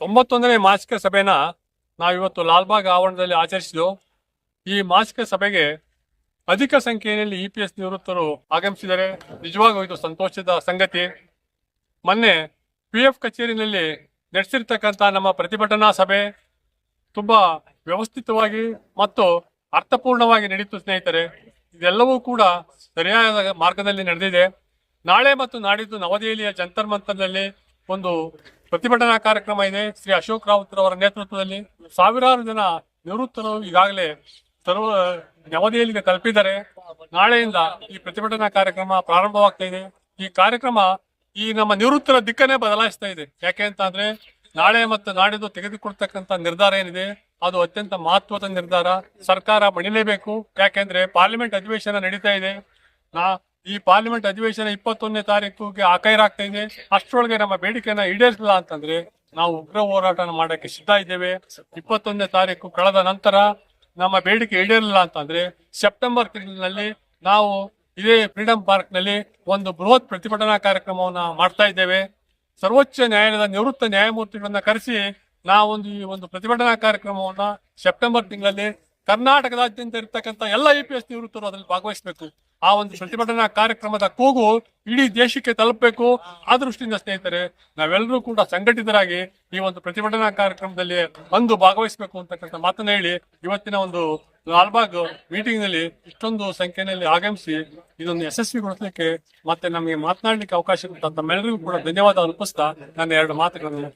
ತೊಂಬತ್ತೊಂದನೇ ಮಾಸಿಕ ಸಭೆನ ನಾವಿವತ್ತು ಲಾಲ್ಬಾಗ್ ಆವರಣದಲ್ಲಿ ಆಚರಿಸಿದ್ದು ಈ ಮಾಸಿಕ ಸಭೆಗೆ ಅಧಿಕ ಸಂಖ್ಯೆಯಲ್ಲಿ ಇ ಪಿ ಎಸ್ ನಿವೃತ್ತರು ಆಗಮಿಸಿದರೆ ನಿಜವಾಗೂ ಇದು ಸಂತೋಷದ ಸಂಗತಿ. ಮೊನ್ನೆ ಪಿ ಎಫ್ ಕಚೇರಿನಲ್ಲಿ ನಡೆಸಿರ್ತಕ್ಕಂಥ ನಮ್ಮ ಪ್ರತಿಭಟನಾ ಸಭೆ ತುಂಬ ವ್ಯವಸ್ಥಿತವಾಗಿ ಮತ್ತು ಅರ್ಥಪೂರ್ಣವಾಗಿ ನಡೀತು ಸ್ನೇಹಿತರೆ. ಇದೆಲ್ಲವೂ ಕೂಡ ಸರಿಯಾದ ಮಾರ್ಗದಲ್ಲಿ ನಡೆದಿದೆ. ನಾಳೆ ಮತ್ತು ನಾಡಿದ್ದು ನವದೆಹಲಿಯ ಜಂತರ್ ಮಂತರ್ನಲ್ಲಿ ಒಂದು ಪ್ರತಿಭಟನಾ ಕಾರ್ಯಕ್ರಮ ಇದೆ. ಶ್ರೀ ಅಶೋಕ್ ರಾವತ್ ಅವರ ನೇತೃತ್ವದಲ್ಲಿ ಸಾವಿರಾರು ಜನ ನಿವೃತ್ತರು ಈಗಾಗಲೇ ಸರ್ವ ನವದೆಹಲಿಗೆ ತಲುಪಿದ್ದಾರೆ. ನಾಳೆಯಿಂದ ಈ ಪ್ರತಿಭಟನಾ ಕಾರ್ಯಕ್ರಮ ಪ್ರಾರಂಭವಾಗ್ತಾ ಇದೆ. ಈ ಕಾರ್ಯಕ್ರಮ ಈ ನಮ್ಮ ನಿವೃತ್ತರ ದಿಕ್ಕನ್ನೇ ಬದಲಾಯಿಸ್ತಾ ಇದೆ. ಯಾಕೆ ಅಂತ ಅಂದ್ರೆ ನಾಳೆ ಮತ್ತು ನಾಡಿದ್ದು ತೆಗೆದುಕೊಳ್ತಕ್ಕಂಥ ನಿರ್ಧಾರ ಏನಿದೆ, ಅದು ಅತ್ಯಂತ ಮಹತ್ವದ ನಿರ್ಧಾರ. ಸರ್ಕಾರ ಮಣಿಲೇಬೇಕು. ಯಾಕೆಂದ್ರೆ ಪಾರ್ಲಿಮೆಂಟ್ ಅಧಿವೇಶನ ನಡೀತಾ ಇದೆ. ನಾ ಈ ಪಾರ್ಲಿಮೆಂಟ್ ಅಧಿವೇಶನ ಇಪ್ಪತ್ತೊಂದನೇ ತಾರೀಕಿಗೆ ಆಕೈರಾಗ್ತಾ ಇದೆ. ಅಷ್ಟರೊಳಗೆ ನಮ್ಮ ಬೇಡಿಕೆಯನ್ನ ಈಡೇರಿಸಲಿಲ್ಲ ಅಂತಂದ್ರೆ ನಾವು ಉಗ್ರ ಹೋರಾಟನ ಮಾಡಕ್ಕೆ ಸಿದ್ಧ ಇದ್ದೇವೆ. ಇಪ್ಪತ್ತೊಂದನೇ ತಾರೀಕು ಕಳೆದ ನಂತರ ನಮ್ಮ ಬೇಡಿಕೆ ಈಡೇರಲಿಲ್ಲ ಅಂತಂದ್ರೆ ಸೆಪ್ಟೆಂಬರ್ ತಿಂಗಳಲ್ಲಿ ನಾವು ಇದೇ ಫ್ರೀಡಂ ಪಾರ್ಕ್ನಲ್ಲಿ ಒಂದು ಬೃಹತ್ ಪ್ರತಿಭಟನಾ ಕಾರ್ಯಕ್ರಮವನ್ನ ಮಾಡ್ತಾ ಇದ್ದೇವೆ. ಸರ್ವೋಚ್ಚ ನ್ಯಾಯಾಲಯದ ನಿವೃತ್ತ ನ್ಯಾಯಮೂರ್ತಿಗಳನ್ನ ಕರೆಸಿ ನಾವೊಂದು ಈ ಒಂದು ಪ್ರತಿಭಟನಾ ಕಾರ್ಯಕ್ರಮವನ್ನ ಸೆಪ್ಟೆಂಬರ್ ತಿಂಗಳಲ್ಲಿ ಕರ್ನಾಟಕದಾದ್ಯಂತ ಇರತಕ್ಕಂತ ಎಲ್ಲ ಐ ಪಿ ಎಸ್ ನಿವೃತ್ತರು ಅದರಲ್ಲಿ ಭಾಗವಹಿಸಬೇಕು. ಆ ಒಂದು ಪ್ರತಿಭಟನಾ ಕಾರ್ಯಕ್ರಮದ ಕೂಗು ಇಡೀ ದೇಶಕ್ಕೆ ತಲುಪಬೇಕು. ಆ ದೃಷ್ಟಿಯಿಂದ ಸ್ನೇಹಿತರೆ, ನಾವೆಲ್ಲರೂ ಕೂಡ ಸಂಘಟಿತರಾಗಿ ಈ ಒಂದು ಪ್ರತಿಭಟನಾ ಕಾರ್ಯಕ್ರಮದಲ್ಲಿ ಬಂದು ಭಾಗವಹಿಸಬೇಕು ಅಂತಕ್ಕಂಥ ಮಾತನ್ನ ಹೇಳಿ ಇವತ್ತಿನ ಒಂದು ಲಾಲ್ಬಾಗ್ ಮೀಟಿಂಗ್ನಲ್ಲಿ ಇಷ್ಟೊಂದು ಸಂಖ್ಯೆಯಲ್ಲಿ ಆಗಮಿಸಿ ಇದೊಂದು ಯಶಸ್ವಿಗೊಳಿಸಲಿಕ್ಕೆ ಮತ್ತೆ ನಮಗೆ ಮಾತನಾಡಲಿಕ್ಕೆ ಅವಕಾಶ ಕೊಟ್ಟಂತ ತಮ್ಮೆಲ್ಲರಿಗೂ ಕೂಡ ಧನ್ಯವಾದ ಅರ್ಪಿಸ್ತಾ ನಾನು ಎರಡು ಮಾತುಗಳನ್ನು